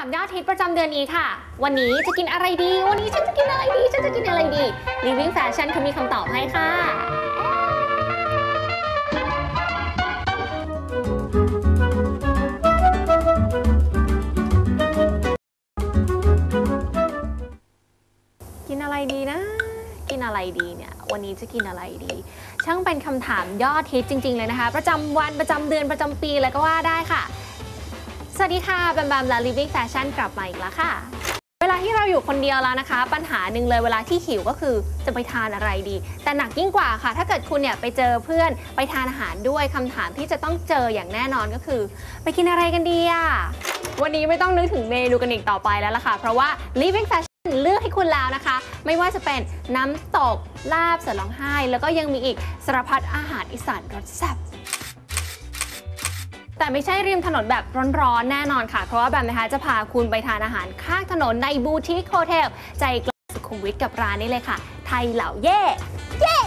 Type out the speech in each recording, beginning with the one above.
ามยอดฮิตประจำเดือนนี้ค่ะ วันนี้จะกินอะไรดี วันนี้ฉันจะกินอะไรดี ฉันจะกินอะไรดี Living Fashion เขามีคำตอบให้ค่ะ กินอะไรดีนะ กินอะไรดีเนี่ย วันนี้จะกินอะไรดี ช่างเป็นคำถามยอดฮิตจริง ๆ เลยนะคะ ประจำวันประจำเดือนประจำปีอะไรก็ว่าได้ค่ะ สวัสดีค่ะแบมแบมและ Living Fashion กลับมาอีกแล้วค่ะเวลาที่เราอยู่คนเดียวแล้วนะคะ ปัญหาหนึ่งเลยเวลาที่หิวก็คือจะไปทานอะไรดี แต่หนักยิ่งกว่าค่ะ ถ้าเกิดคุณเนี่ยไปเจอเพื่อนไปทานอาหารด้วยคำถามที่จะต้องเจออย่างแน่นอนก็คือ ไปกินอะไรกันดีอะวันนี้ไม่ต้องนึกถึงเมนูกันอีกต่อไปแล้วล่ะค่ะ เพราะว่า Living Fashion เลือกให้คุณแล้วนะคะ ไม่ว่าจะเป็นน้ำตกลาบเสือร้องไห้ แล้วก็ยังมีอีกสารพัดอาหารอีสานรสแซ่บ แต่ไม่ใช่ริมถนนแบบร้อนๆ แน่นอนค่ะ เพราะว่าแบบนะคะจะพาคุณไปทานอาหารข้างถนนในบูติกโฮเทลใจกลางสุขุมวิทกับร้านนี้เลยค่ะ ไทยเหล่าเย่เย่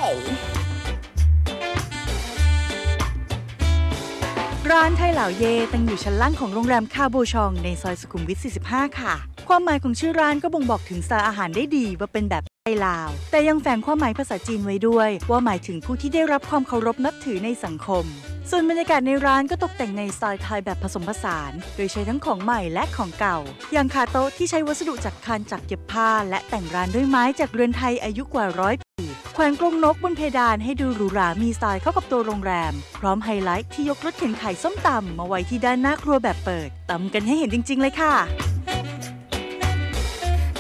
ร้านไทยเหล่าเย่ตั้งอยู่ชั้นล่างของโรงแรมคาโบชองในซอยสุขุมวิท 45 ค่ะ ความหมายของชื่อร้านก็บ่งบอกถึงสายอาหารได้ดีว่าเป็นแบบไทยลาว แต่ยังแฝงความหมายภาษาจีนไว้ด้วย ว่าหมายถึงผู้ที่ได้รับความเคารพนับถือในสังคม ส่วนบรรยากาศในร้านก็ตกแต่งในสไตล์ไทยแบบผสมผสาน โดยใช้ทั้งของใหม่และของเก่า อย่างคาโต๊ะที่ใช้วัสดุจากคานจักเย็บผ้า และแต่งร้านด้วยไม้จากเรือนไทยอายุกว่าร้อยปีแขวนกรงนกบนเพดานให้ดูหรูหรามีสไตล์เข้ากับตัวโรงแรม พร้อมไฮไลท์ที่ยกรถเข็นขายส้มตำมาไว้ที่ด้านหน้าครัวแบบเปิดตำกันให้เห็นจริง ๆ เลยค่ะ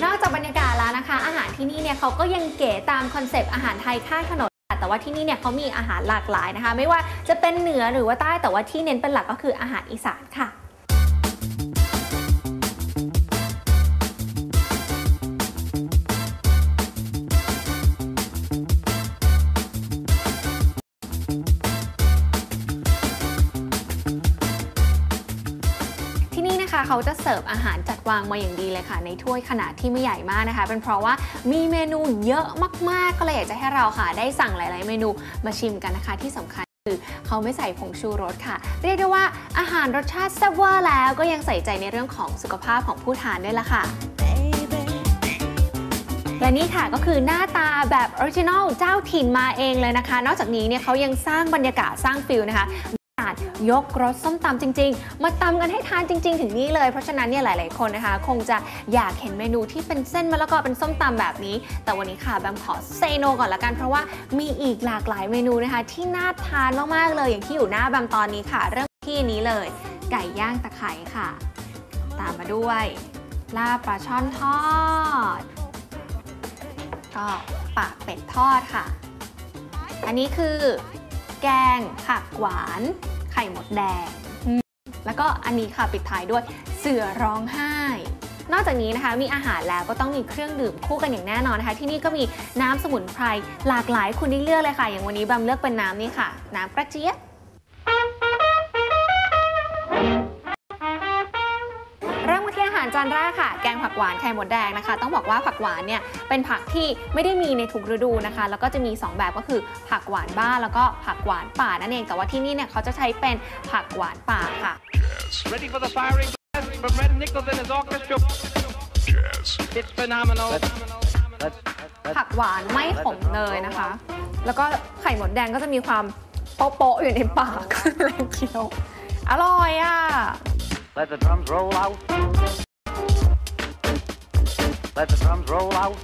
นอกจากบรรยากาศแล้วนะคะ อาหารที่นี่เนี่ยเขาก็ยังเก๋ตามคอนเซปต์อาหารไทยข้างถนน แต่ว่าที่นี่เนี่ยเขามีอาหารหลากหลายนะคะ ไม่ว่าจะเป็นเหนือหรือว่าใต้แต่ว่าที่เน้นเป็นหลักก็คืออาหารอีสานค่ะ นะคะเขาจะเสิร์ฟอาหารจัดวางมาอย่างดีเลยค่ะ ในถ้วยขนาดที่ไม่ใหญ่มากนะคะ เป็นเพราะว่ามีเมนูเยอะมากๆ ก็เลยอยากจะให้เราค่ะ ได้สั่งหลาย ๆ เมนูมาชิมกันนะคะที่สำคัญคือเขาไม่ใส่ผงชูรสค่ะ เรียกได้ว่าอาหารรสชาติแซ่บเวอร์แล้วก็ยังใส่ใจในเรื่องของสุขภาพของผู้ทานด้วยล่ะค่ะและนี่ค่ะก็คือหน้าตาแบบออริจินอลเจ้าถิ่นมาเองเลยนะคะ นอกจากนี้เนี่ยเขายังสร้างบรรยากาศสร้างฟิลนะคะ ยกรสส้มตำจริง ๆ มาตำกันให้ทานจริง ๆ ถึงนี่เลย เพราะฉะนั้นเนี่ยหลาย ๆ คนนะคะ คงจะอยากเห็นเมนูที่เป็นเส้นมะละกอเป็นส้มตำแบบนี้ แต่วันนี้ค่ะแบมขอเซโนก่อนละกันเพราะว่ามีอีกหลากหลายเมนูนะคะ ที่น่าทานมากๆเลยอย่างที่อยู่หน้าแบมตอนนี้ค่ะ เริ่มที่นี้เลย ไก่ย่างตะไคร้ค่ะ ตามมาด้วยลาบปลาช่อนทอด ก็ปากเป็ดทอดค่ะ อันนี้คือแกงผักหวาน ไข่หมดแดงอืมแล้วก็อันนี้ค่ะปิดท้ายด้วยเสือร้องไห้ นอกจากนี้นะคะมีอาหารแล้วก็ต้องมีเครื่องดื่มคู่กันอย่างแน่นอนนะคะ ที่นี่ก็มีน้ำสมุนไพรหลากหลายคุณได้เลือกเลยค่ะ อย่างวันนี้บัมเลือกเป็นน้ำนี่ค่ะ น้ำกระเจี๊ยบาหารจานแรกค่ะ แกงผักหวานไข่มดแดงนะคะ ต้องบอกว่าผักหวานเนี่ยเป็นผักที่ไม่ได้มีในทุกฤดูนะคะ แล้วก็จะมี 2 แบบก็คือผักหวานบ้านแล้วก็ผักหวานป่านั่นเองแต่ว่าที่นี่เนี่ยเขาจะใช้เป็นผักหวานป่าค่ะ Ready for the firing blast from Red Nichols and his orchestra? It's phenomenal. ผักหวานไม่ขมเลยนะคะ แล้วก็ไข่มดแดงก็จะมีความโป๊ะๆอยู่ในปากแรงเคี้ยวอร่อยอะ Let the drums roll out. Let the drums roll out.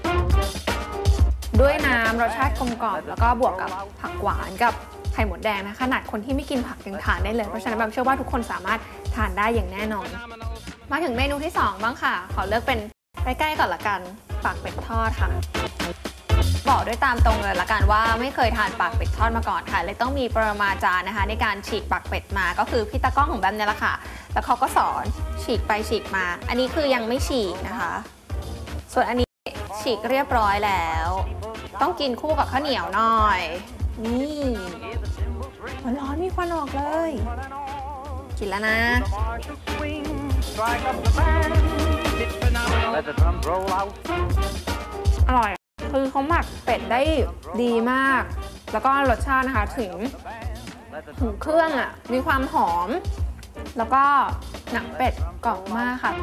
ด้วยน้ำรสชาติกลมกล่อมแล้วก็บวกกับผักหวานกับไข่หมดแดงนะขนาดคนที่ไม่กินผักยังทานได้เลย เพราะฉะนั้นแบบเชื่อว่าทุกคนสามารถทานได้อย่างแน่นอน มาถึงเมนูที่ 2 บ้างค่ะ ขอเลือกเป็นใกล้ๆก่อนละกันปากเป็ดทอดค่ะบอกด้วยตามตรงเลยละกันว่าไม่เคยทานปากเป็ดทอดมาก่อนค่ะเลยต้องมีปรมาจารย์นะคะ ในการฉีกปากเป็ดมาก็คือพี่ตากล้องของแบมเนี่ยแหละค่ะ แล้วเขาก็สอนฉีกไปฉีกมา อันนี้คือยังไม่ฉีกนะคะ ส่วนอันนี้ฉีกเรียบร้อยแล้ว ต้องกินคู่กับข้าวเหนียวหน่อย นี่มันร้อนมีควันออกเลย กินแล้วนะ อร่อย คือเขาหมักเป็ดได้ดีมาก แล้วก็รสชาตินะคะถึงถึงเครื่องอะ มีความหอม แล้วก็หนังเป็ดกรอบมากค่ะ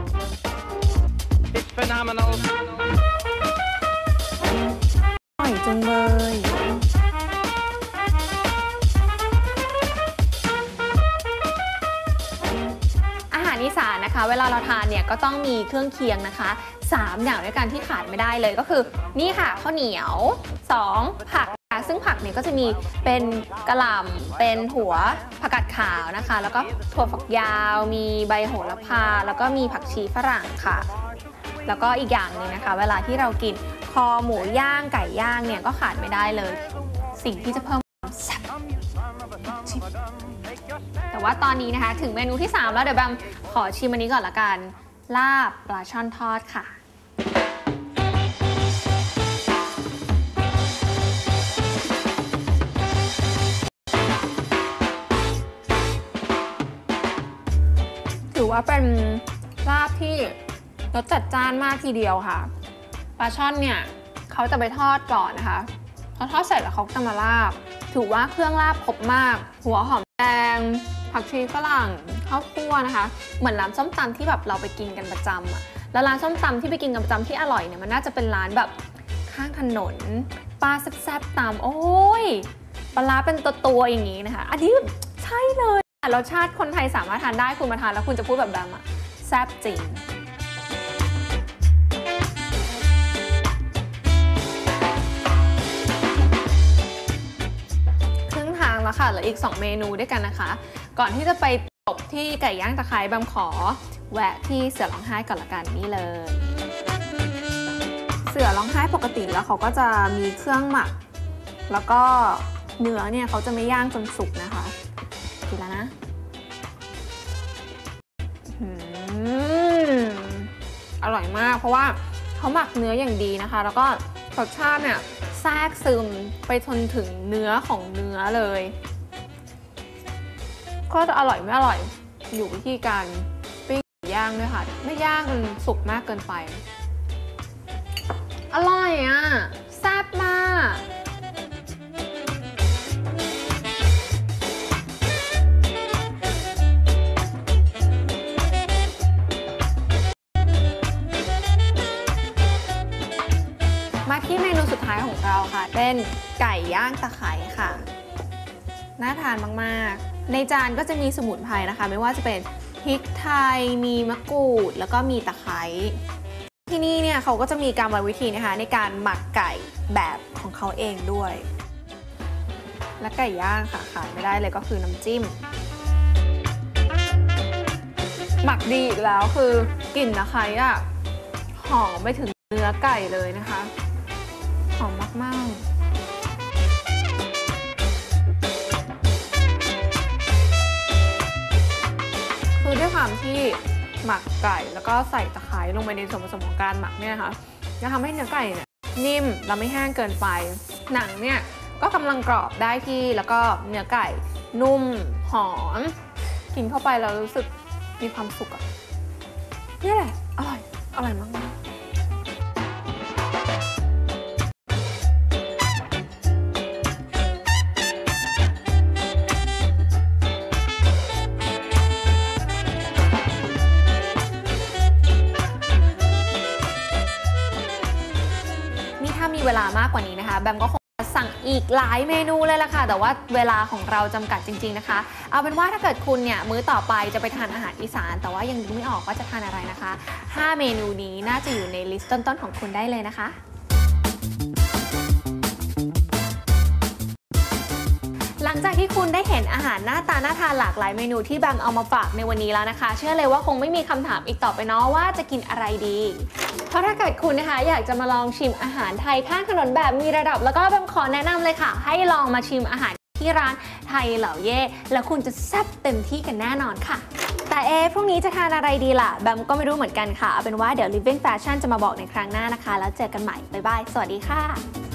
It's phenomenal. อร่อยจังเลยอาหารอีสานนะคะ เวลาเราทานเนี่ยก็ต้องมีเครื่องเคียงนะคะ3อย่างด้วยกันที่ขาดไม่ได้เลยก็คือ นี่ค่ะข้าวเหนียว2ผักค่ะซึ่งผักเนี่ยก็จะมีเป็นกระหล่ำเป็นหัวผักกาดขาวนะคะ แล้วก็ถั่วฝักยาว มีใบโหระพา แล้วก็มีผักชีฝรั่งค่ะ แล้วก็อีกอย่างหนึ่งนะคะ เวลาที่เรากินคอหมูย่างไก่ย่างเนี่ยก็ขาดไม่ได้เลย สิ่งที่จะเพิ่มความแซ่บแต่ว่าตอนนี้นะคะ ถึงเมนูที่ 3 แล้วเดี๋ยวแบมขอชิมอันนี้ก่อนละกัน ลาบปลาช่อนทอดค่ะถือว่าเป็นลาบที่ รสจัดจ้านมากทีเดียวค่ะ ปลาช่อนเนี่ยเขาจะไปทอดก่อนนะคะพอทอดเสร็จแล้วเขาจะมาลาบ ถือว่าเครื่องลาบครบมาก หัวหอมแดง ผักชีฝรั่งข้าวคั่วนะคะ เหมือนร้านส้มตำที่แบบเราไปกินกันประจำอะแล้วร้านส้มตำที่ไปกินกันประจำที่อร่อยเนี่ยมันน่าจะเป็นร้านแบบข้างถนนปลาแซ่บๆตำโอ้ยปลาร้าเป็นตัวๆอย่างนี้นะคะ อันนี้ใช่เลยรสชาติคนไทยสามารถทานได้คุณมาทานแล้วคุณจะพูดแบบแบมอะแซ่บจริง ค่ะเหลืออีก 2 เมนูด้วยกันนะคะ ก่อนที่จะไปจบที่ไก่ย่างตะไคร้แบมขอ แวะที่เสือร้องไห้ก่อนละกันนี่เลย เสือร้องไห้ปกติแล้วเขาก็จะมีเครื่องหมัก แล้วก็เนื้อเนี่ยเขาจะไม่ย่างจนสุกนะคะกินแล้วนะอื้อหืออร่อยมาก เพราะว่าเขาหมักเนื้ออย่างดีนะคะ แล้วก็รสชาติเนี่ยแทรกซึมไปจนถึงเนื้อของเนื้อเลย ก็จะอร่อยไม่อร่อยอยู่วิธีการปิ้งย่างด้วยค่ะ ไม่ย่างจนสุกมากเกินไป อร่อยอะแซ่บมากมาที่เมนูสุดท้ายของเราค่ะ เป็นไก่ย่างตะไคร้ค่ะ น่าทานมาก ๆ ในจานก็จะมีสมุนไพรนะคะ ไม่ว่าจะเป็นพริกไทย มีมะกรูด แล้วก็มีตะไคร้ที่นี่เนี่ยเขาก็จะมีการวางวิธีนะคะในการหมักไก่แบบของเขาเองด้วย และไก่ย่างค่ะขาดไม่ได้เลยก็คือน้ำจิ้ม หมักดีอีกแล้วคือกลิ่นตะไคร้อะหอมไปถึงเนื้อไก่เลยนะคะ หอมมากๆ ความที่หมักไก่แล้วก็ใส่ตะไคร้ลงไปในส่วนผสมของการหมักเนี่ยนะคะจะทำให้เนื้อไก่เนี่ยนิ่มแล้วไม่แห้งเกินไป หนังเนี่ยก็กำลังกรอบได้ที่แล้วก็เนื้อไก่นุ่มหอม กินเข้าไปแล้วรู้สึกมีความสุขอะนี่แหละอร่อยอร่อยมาก เวลามากกว่านี้นะคะ แบมก็คงสั่งอีกหลายเมนูเลยล่ะค่ะ แต่ว่าเวลาของเราจำกัดจริง ๆนะคะ เอาเป็นว่าถ้าเกิดคุณเนี่ยมื้อต่อไปจะไปทานอาหารอีสาน แต่ว่ายังไม่ออกว่าจะทานอะไรนะคะ 5 เมนูนี้น่าจะอยู่ในลิสต์ต้นๆของคุณได้เลยนะคะหลังจากที่คุณได้เห็นอาหารหน้าตาน่าทานหลากหลายเมนูที่แบมเอามาฝากในวันนี้แล้วนะคะ เชื่อเลยว่าคงไม่มีคำถามอีกต่อไปเนาะว่าจะกินอะไรดี ราะถ้าเกิดคุณนะคะอยากจะมาลองชิมอาหารไทยข้างถนนแบบมีระดับ แล้วก็แบมขอแนะนำเลยค่ะ ให้ลองมาชิมอาหารที่ร้านไทยเหล่าเย่ แล้วคุณจะแซ่บเต็มที่กันแน่นอนค่ะ แต่เอ๊พรุ่งนี้จะทานอะไรดีล่ะ แบมก็ไม่รู้เหมือนกันค่ะ เอาเป็นว่าเดี๋ยว Living Fashion จะมาบอกในครั้งหน้านะคะ แล้วเจอกันใหม่ บ๊ายบาย สวัสดีค่ะ